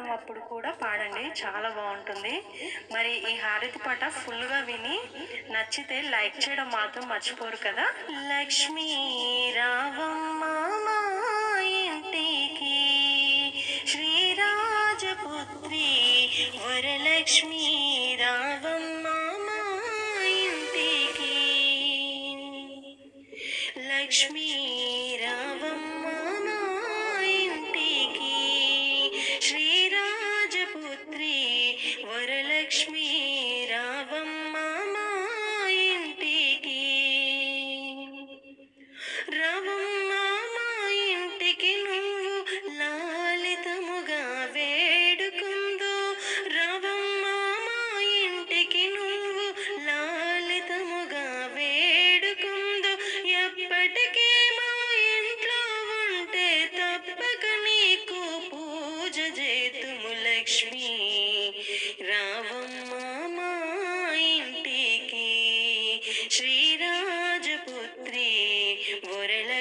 అప్పుడు కూడా పాడండి. చాలా బాగుంటుంది. మరి ఈ హారతి పాట ఫుల్గా విని నచ్చితే లైక్ చేయడం మాత్రం మర్చిపోరు కదా. లక్ష్మీ రావమ్మ మా ఇంటికి శ్రీరాజపుత్రి వరలక్ష్మీ రావమ్మ మా ఇంటికి. లక్ష్మీ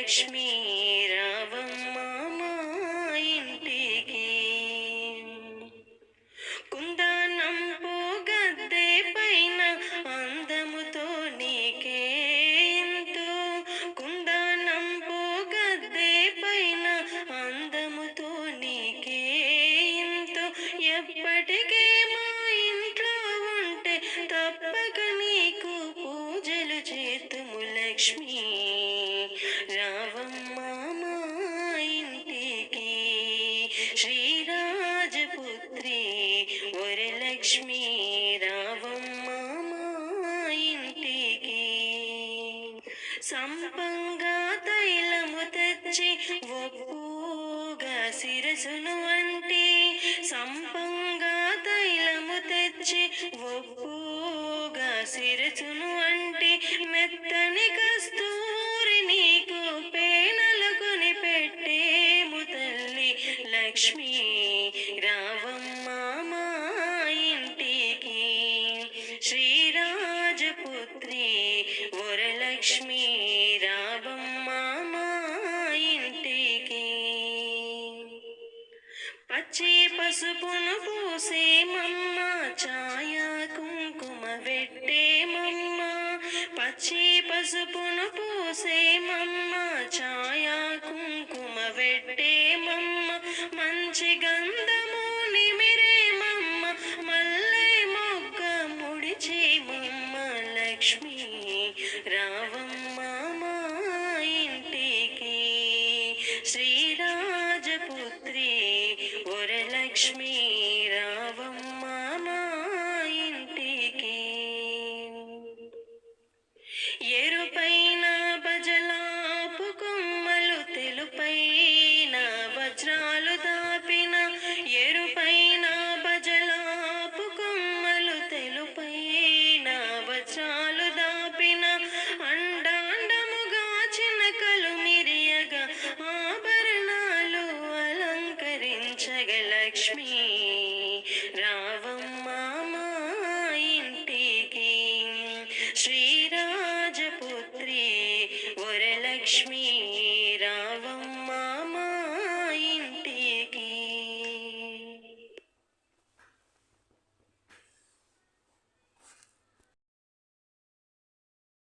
వరలక్ష్మి రావమ్మ మా ఇంటికి కుందనం పోగద్దే పైన అందముతో నీకే ఎంతో. కుందనం పోగద్దే పైన అందముతో నీకే ఎంతో. ఎప్పటికీ మా ఇంట్లో ఉంటే తప్పక నీకు పూజలు చేతుము లక్ష్మి సంపంగా తైలము తెచ్చి ఒప్పుగా శిరసును వంటి సంపంగా తైలము తెచ్చి ఒప్పుగా శిరసును వంటి మెత్తని కస్తూరి నీకు పేనలు కొని పెట్టేము తల్లి లక్ష్మి. పచ్చి పసుపును పూసే మమ్మ ఛాయ కుంకుమ పెట్టే మమ్మ. పచ్చి పసుపును పూసే మమ్మ ఛాయ కుంకుమ పెట్టే మమ్మ. మంచి గంధము నిమిరే మమ్మ మల్లె మొగ్గ ముడిచే మమ్మ లక్ష్మి. రావమ్మ మా ఇంటికి. శ్రీ వరలక్ష్మి రావమ్మ మా ఇంటికి. ఎరుపైన బజలాపు కొమ్మలు తెలుపైన వజ్రాలు దాపిన ఎరుపైన బజలాపు కొమ్మలు తెలుపైన వజ్రాలు దాపిన అండాండముగా చినకలు మిరియగా లక్ష్మి రావమ్మ మా ఇంటికి శ్రీరాజపుత్రి వరలక్ష్మి రావమ్మ